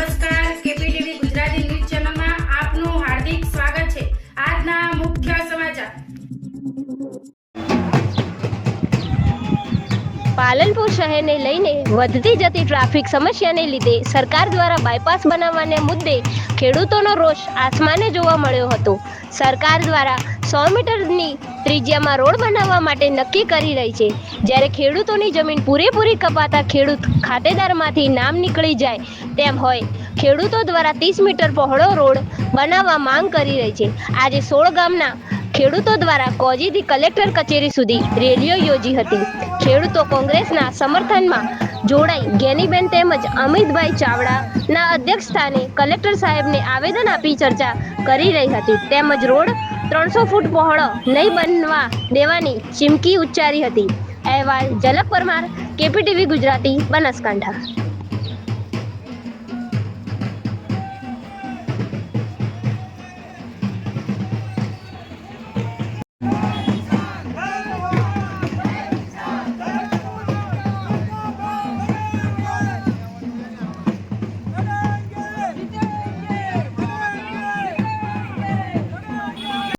નમસ્કાર કેપીટીવી પાલનપુર શહેરને લઈને વધતી જતી ટ્રાફિક સમસ્યાને લીધે સરકાર દ્વારા બાયપાસ બનાવવાને મુદ્દે ખેડૂતોનો રોષ આસમાને જોવા મળ્યો હતો. સરકાર દ્વારા સો મીટરની ત્રિજ્યામાં રોડ બનાવવા માટે નક્કી કરી રહી છે. જ્યારે ખેડૂતોની જમીન પૂરેપૂરી કપાતા ખેડૂત ખાતેદારમાંથી નામ નીકળી જાય તેમ હોય, ખેડૂતો દ્વારા ત્રીસ મીટર પહોળો રોડ બનાવવા માંગ કરી રહી છે. આજે સોળ ગામના ખેડૂતો દ્વારા કોજીથી કલેક્ટર કચેરી સુધી રેલીઓ યોજી હતી. ખેડૂતો કોંગ્રેસના સમર્થનમાં જોડાઈ ગેનીબેન તેમજ અમિતભાઈ ચાવડાના અધ્યક્ષ સ્થાને કલેક્ટર સાહેબને આવેદન આપી ચર્ચા કરી રહી હતી. તેમજ રોડ ત્રણસો ફૂટ પહોળો નહીં બનવા દેવાની ચીમકી ઉચ્ચારી હતી. અહેવાલ ઝલક પરમાર, કેપીટીવી ગુજરાતી, બનાસકાંઠા.